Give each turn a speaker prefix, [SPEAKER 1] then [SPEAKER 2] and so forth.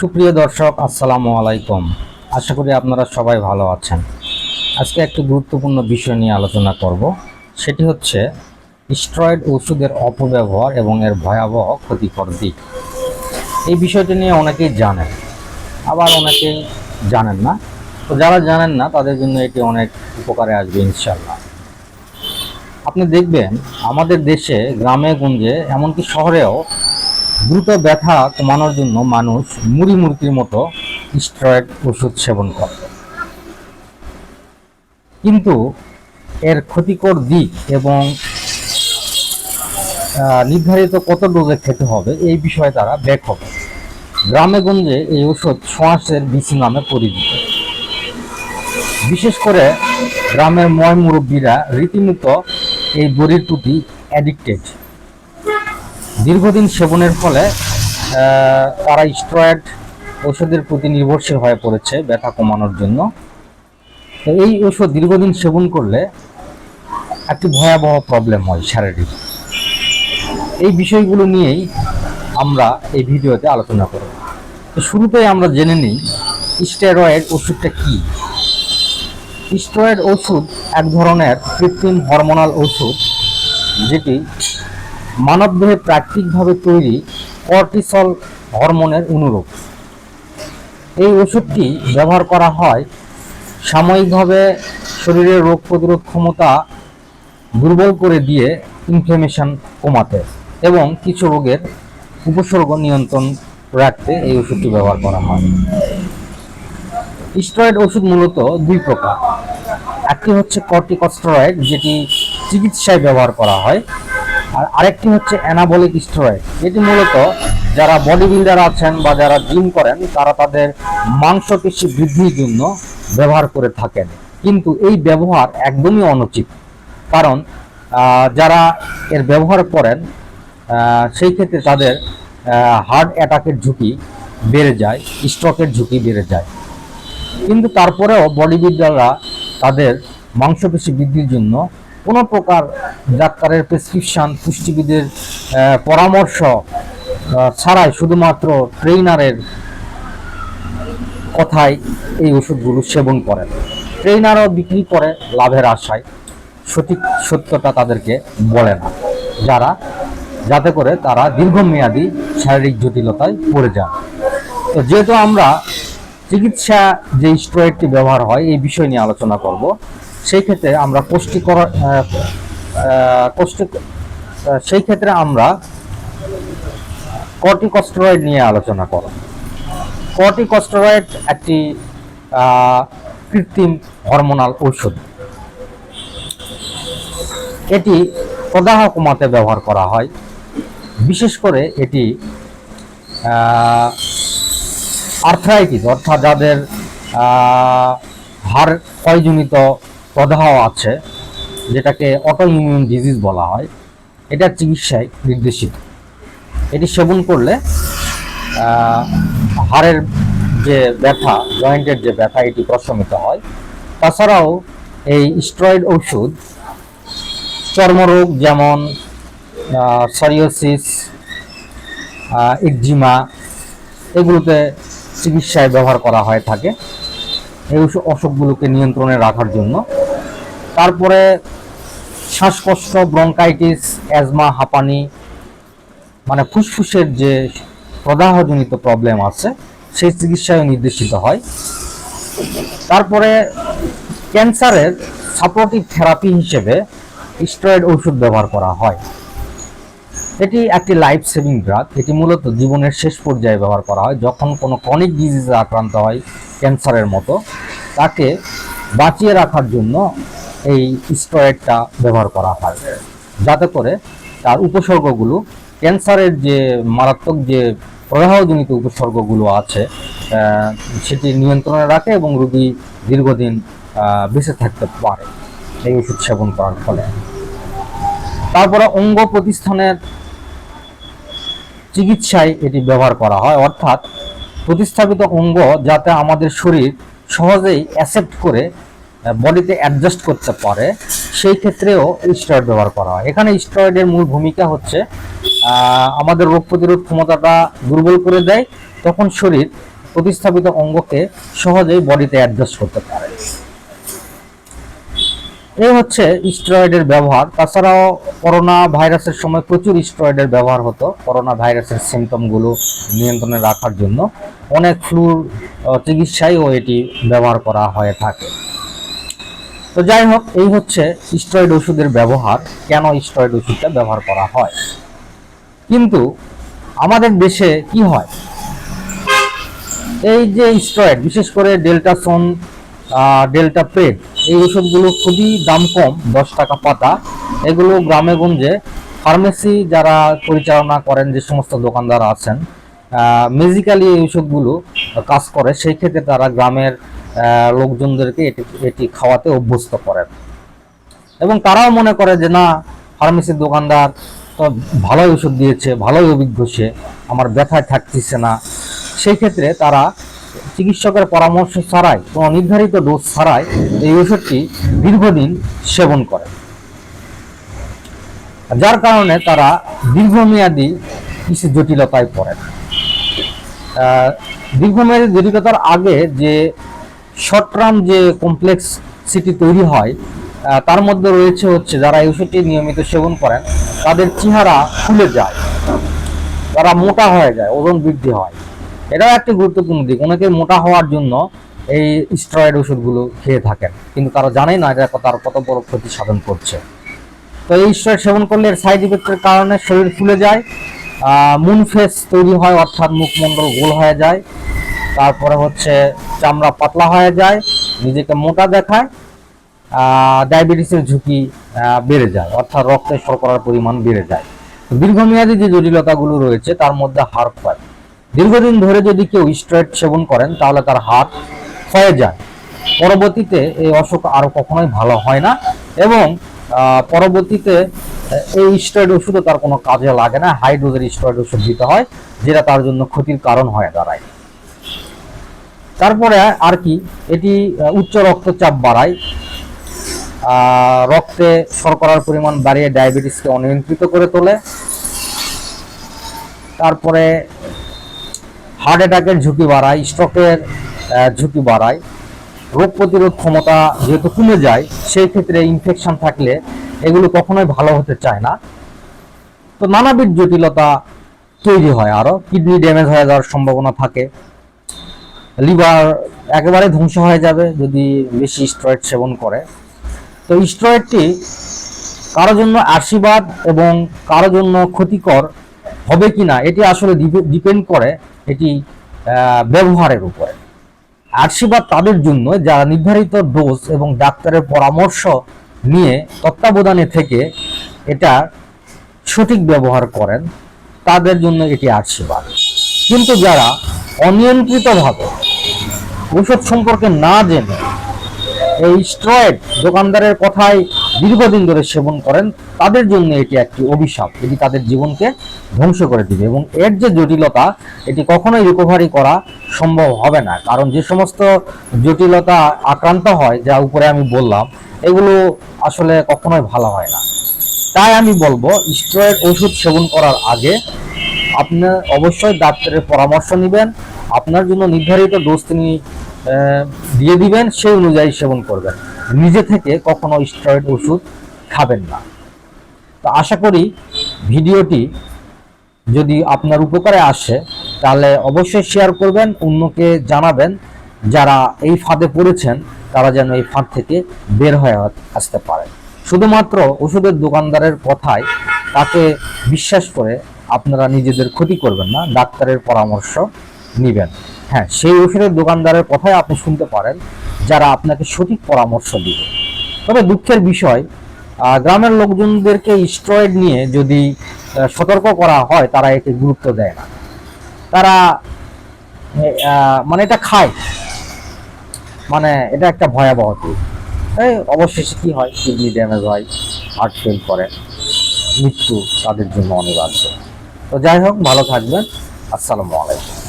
[SPEAKER 1] সুপ্রিয় দর্শক, আসসালামু আলাইকুম। আশা করি আপনারা সবাই ভালো আছেন। আজকে একটি গুরুত্বপূর্ণ বিষয় নিয়ে আলোচনা করব। সেটি হচ্ছে স্টেরয়েড ওষুধের অপব্যবহার এবং এর ভয়াবহ ক্ষতিকর দিক। এই বিষয়টি নিয়ে অনেকেই জানেন, আবার অনেকেই জানেন না। তো যারা জানেন না, তাদের জন্য এটি অনেক উপকারে আসবে ইনশাল্লাহ আপনি দেখবেন, আমাদের দেশে, গ্রামে, গঞ্জে, এমনকি শহরেও দ্রুত ব্যথা কমানোর জন্য মানুষ মুড়ি মুরগির মতো স্টেরয়েড ওষুধ সেবন করে। কিন্তু এর ক্ষতিকর দিক এবং নির্ধারিত কত ডোজে খেতে হবে এই বিষয়ে তারা ব্যাখ্যক গ্রামে গঞ্জে এই ওষুধ ছোঁয়াশের বিচি নামে পরিচিত। বিশেষ করে গ্রামের ময় মুরব্বীরা রীতিমতো এই বড়ির প্রতি অ্যাডিক্টেড দীর্ঘদিন সেবনের ফলে তারা স্টেরয়েড ওষুধের প্রতি নির্ভরশীল হয়ে পড়েছে, ব্যথা কমানোর জন্য। তো এই ওষুধ দীর্ঘদিন সেবন করলে একটি ভয়াবহ প্রবলেম হয় শারীরিক। এই বিষয়গুলো নিয়েই আমরা এই ভিডিওতে আলোচনা করব। তো শুরুতেই আমরা জেনে নিই, স্টেরয়েড ওষুধটা কী? স্টেরয়েড ওষুধ এক ধরনের কৃত্রিম হরমোনাল ওষুধ, যেটি মানবদেহে প্রাকৃতিকভাবে তৈরি কর্টিসল হরমোনের অনুরূপ। এই ওষুধটি ব্যবহার করা হয় সাময়িকভাবে শরীরের রোগ প্রতিরোধ ক্ষমতা দুর্বল করে দিয়ে ইনফ্লেমেশন কমাতে এবং কিছু রোগের উপসর্গ নিয়ন্ত্রণ রাখতে এই ওষুধটি ব্যবহার করা হয়। স্টেরয়েড ওষুধ মূলত দুই প্রকার। একটি হচ্ছে কর্টিকস্টেরয়েড, যেটি চিকিৎসায় ব্যবহার করা হয় আর আরেকটি হচ্ছে অ্যানাবলিক স্টেরয়েড যেটি মূলত যারা বডি বিল্ডার আছেন বা যারা জিম করেন, তারা তাদের মাংসপেশি বৃদ্ধির জন্য ব্যবহার করে থাকেন। কিন্তু এই ব্যবহার একদমই অনুচিত। কারণ যারা এর ব্যবহার করেন সেই ক্ষেত্রে তাদের হার্ট অ্যাটাকের ঝুঁকি বেড়ে যায় স্ট্রোকের ঝুঁকি বেড়ে যায়। কিন্তু তারপরেও বডি বিল্ডাররা তাদের মাংসপেশি বৃদ্ধির জন্য কোনো প্রকার ডাক্তারের প্রেসক্রিপশন পুষ্টিবিদের পরামর্শ ছাড়াই শুধুমাত্র ট্রেইনারের কথায় এই ওষুধগুলো সেবন করেন ট্রেইনারও বিক্রি করে লাভের আশায়। সঠিক সত্যটা তাদেরকে বলে না। যারা, যাতে করে তারা দীর্ঘমেয়াদী শারীরিক জটিলতায় পড়ে যান। তো যেহেতু আমরা চিকিৎসা যে স্টেরয়েডটি ব্যবহার হয়, এই বিষয় নিয়ে আলোচনা করব। সেই ক্ষেত্রে আমরা পুষ্টিকর পুষ্টি সেই ক্ষেত্রে আমরা কর্টিকস্টেরয়েড নিয়ে আলোচনা করব। কর্টিকস্টেরয়েড একটি কৃত্রিম হরমোনাল ঔষধ। এটি প্রদাহ কমাতে ব্যবহার করা হয়। বিশেষ করে এটি আর্থ্রাইটিস অর্থাৎ যাদের হাড় ক্ষয়জনিত প্রদাহ আছে, যেটাকে অটো ইমিউন ডিজিজ বলা হয়, এটা চিকিৎসায় নির্দেশিত। এটি সেবন করলে হাড়ের যে ব্যথা, জয়েন্টের যে ব্যথা, এটি প্রশমিত হয়। তাছাড়াও এই স্টেরয়েড ওষুধ, চর্মরোগ যেমন সরিওসিস একজিমা এগুলোতে চিকিৎসায় ব্যবহার করা হয়ে থাকে। এই অসুখগুলোকে নিয়ন্ত্রণে রাখার জন্য তারপরে শ্বাসকষ্ট ব্রঙ্কাইটিস অ্যাজমা হাঁপানি মানে ফুসফুসের যে প্রদাহজনিত প্রবলেম আছে, সেই চিকিৎসায় নির্দেশিত হয়। তারপরে ক্যান্সারের সাপোর্টিভ থেরাপি হিসেবে স্টেরয়েড ওষুধ ব্যবহার করা হয়। এটি একটি লাইফ সেভিং ড্রাগ এটি মূলত জীবনের শেষ পর্যায়ে ব্যবহার করা হয়, যখন কোনো ক্রনিক ডিজিজে আক্রান্ত হয় ক্যান্সারের মতো। তাকে বাঁচিয়ে রাখার জন্য এই স্টেরয়েডটা ব্যবহার করা হয়। যাতে করে তার উপসর্গগুলো, ক্যান্সারের যে মারাত্মক যে প্রদাহজনিত উপসর্গগুলো আছে সেটি নিয়ন্ত্রণে রাখে এবং রোগী দীর্ঘদিন বেঁচে থাকতে পারে। এই ওষুধ সেবন করার ফলে। তারপরে অঙ্গ প্রতিষ্ঠানের চিকিৎসায় এটি ব্যবহার করা হয়। অর্থাৎ প্রতিস্থাপিত অঙ্গ যাতে আমাদের শরীর সহজেই অ্যাসেপ্ট করে বডিতে অ্যাডজাস্ট করতে পারে, সেই ক্ষেত্রেও স্টেরয়েড ব্যবহার করা হয়। এখানে স্টেরয়েডের মূল ভূমিকা হচ্ছে আমাদের রোগ প্রতিরোধ ক্ষমতাটা দুর্বল করে দেয়, তখন শরীর প্রতিস্থাপিত অঙ্গকে সহজেই বডিতে অ্যাডজাস্ট করতে পারে। এই হচ্ছে স্টেরয়েডের ব্যবহার। তাছাড়াও করোনা ভাইরাসের সময় প্রচুর স্টেরয়েডের ব্যবহার হতো, করোনা ভাইরাসের সিমটমগুলো নিয়ন্ত্রণে রাখার জন্য। অনেক ফ্লুর চিকিৎসায়ও এটি ব্যবহার করা হয়ে থাকে। তো যাই হোক, এই হচ্ছে স্টেরয়েড ওষুধের ব্যবহার, কেন স্টেরয়েড ওষুধটা ব্যবহার করা হয়। কিন্তু আমাদের দেশে কি হয়? এই যে স্টেরয়েড, বিশেষ করে ডেল্টাসন ডেল্টা পেড, এই ওষুধগুলো খুবই দাম কম, দশ টাকা পাতা। এগুলো গ্রামে গঞ্জে ফার্মেসি যারা পরিচালনা করেন, যে সমস্ত দোকানদার আছেন মেজিক্যালি এই ওষুধগুলো কাজ করে। সেই ক্ষেত্রে তারা গ্রামের লোকজনদেরকে এটি এটি খাওয়াতে অভ্যস্ত করেন। এবং তারাও মনে করে যে, না, ফার্মেসির দোকানদার তো ভালোই ওষুধ দিয়েছে, ভালোই অভিজ্ঞ সে, আমার ব্যথায় থাকতেছে না। সেই ক্ষেত্রে তারা চিকিৎসকের পরামর্শ ছাড়াই কোনো নির্ধারিত ডোজ ছাড়াই এই ওষুধটি দীর্ঘদিন সেবন করে। যার কারণে তারা দীর্ঘমেয়াদী কিছু জটিলতায় পড়ে দীর্ঘমেয়াদী জটিলতার আগে যে শর্ট টার্ম যে কমপ্লেক্স সিটি তৈরি হয় তার মধ্যে রয়েছে হচ্ছে যারা এই ওষুধটি নিয়মিত সেবন করেন, তাদের চেহারা ফুলে যায়, তারা মোটা হয়ে যায়, ওজন বৃদ্ধি হয়। এটাও একটি গুরুত্বপূর্ণ দিক অনেকে মোটা হওয়ার জন্য এই স্টেরয়েড ওষুধগুলো খেয়ে থাকেন, কিন্তু তারা জানে না এটা তার কত বড় ক্ষতি সাধন করছে। তো এই স্টেরয়েড সেবন করলে এর সাইড ইফেক্টের কারণে শরীর ফুলে যায় মুন ফেস তৈরি হয়, অর্থাৎ মুখমণ্ডল গোল হয়ে যায় তারপরে হচ্ছে চামড়া পাতলা হয়ে যায়, নিজেকে মোটা দেখায় ডায়াবেটিসের ঝুঁকি বেড়ে যায়, অর্থাৎ রক্তে শর্করার পরিমাণ বেড়ে যায়। দীর্ঘমেয়াদী যে জটিলতাগুলো রয়েছে, তার মধ্যে হাড় ক্ষয় দীর্ঘদিন ধরে যদি কেউ স্টেরয়েড সেবন করেন, তাহলে তার হাড় ক্ষয়ে যায়। পরবর্তীতে এই অসুখ আরও কখনোই ভালো হয় না এবং পরবর্তীতে এই স্টেরয়েড ওষুধও তার কোনো কাজে লাগে না। হাই ডোজের স্টেরয়েড ওষুধ দিতে হয়, যেটা তার জন্য ক্ষতির কারণ হয়ে দাঁড়ায়। তারপরে আর কি, এটি উচ্চ রক্তচাপ বাড়ায়। রক্তে শর্করার পরিমাণ বাড়িয়ে ডায়াবেটিসকে অনিয়ন্ত্রিত করে তোলে। তারপরে হার্ট অ্যাটাকের ঝুঁকি বাড়ায়, স্ট্রোকের ঝুঁকি বাড়ায়। রোগ প্রতিরোধ ক্ষমতা যেহেতু কমে যায়, সেই ক্ষেত্রে ইনফেকশন থাকলে এগুলো কখনোই ভালো হতে চায় না। তো নানাবিধ জটিলতা তৈরি হয় আরও কিডনি ড্যামেজ হয়ে যাওয়ার সম্ভাবনা থাকে। লিভার একেবারে ধ্বংস হয়ে যাবে যদি বেশি স্টেরয়েড সেবন করে। তো স্টেরয়েডটি কারোর জন্য আশীর্বাদ এবং কারোর জন্য ক্ষতিকর হবে কিনা, এটি আসলে ডিপেন্ড করে এটি ব্যবহারের উপরে। আশীর্বাদ তাদের জন্য, যারা নির্ধারিত ডোজ এবং ডাক্তারের পরামর্শ নিয়ে তত্ত্বাবধানে থেকে এটা সঠিক ব্যবহার করেন, তাদের জন্য এটি আশীর্বাদ। কিন্তু যারা অনিয়ন্ত্রিতভাবে ওষুধ সম্পর্কে না জেনে এই স্ট্রয়েড দোকানদারের কথায় দীর্ঘদিন ধরে সেবন করেন, তাদের জন্য এটি একটি অভিশাপ। এটি তাদের জীবনকে ধ্বংস করে দিবে এবং এর যে জটিলতা, এটি কখনোই রিকভারি করা সম্ভব হবে না। কারণ যে সমস্ত জটিলতা আক্রান্ত হয়, যা উপরে আমি বললাম, এগুলো আসলে কখনোই ভালো হয় না। তাই আমি বলব স্ট্রয়েড ওষুধ সেবন করার আগে আপনার অবশ্যই ডাক্তারের পরামর্শ নেবেন, আপনার জন্য নির্ধারিত ডোজ তিনি দিয়ে দিবেন, সেই অনুযায়ী সেবন করবেন। নিজে থেকে কখনো স্টেরয়েড ওষুধ খাবেন না। তো আশা করি ভিডিওটি যদি আপনার উপকারে আসে, তাহলে অবশ্যই শেয়ার করবেন, অন্যকে জানাবেন, যারা এই ফাঁদে পড়েছেন, তারা যেন এই ফাঁদ থেকে বের হয়ে আসতে পারে। শুধুমাত্র ওষুধের দোকানদারের কথায় তাকে বিশ্বাস করে আপনারা নিজেদের ক্ষতি করবেন না, ডাক্তারের পরামর্শ নেবেন। হ্যাঁ সেই ওষুধের দোকানদারের কথাই আপনি শুনতে পারেন, যারা আপনাকে সঠিক পরামর্শ দিবে। তবে দুঃখের বিষয় গ্রামের লোকজনদেরকে স্টেরয়েড নিয়ে যদি সতর্ক করা হয়, তারা একে গুরুত্ব দেয় না। তারা মানে এটা খায়। মানে এটা একটা ভয়াবহ দিক। অবশেষে কি হয়? কিডনি ড্যামেজ হয় হার্ট ফেল করে, মৃত্যু তাদের জন্য অনিবার্য। তো যাই হোক ভালো থাকবেন। আসসালামু আলাইকুম।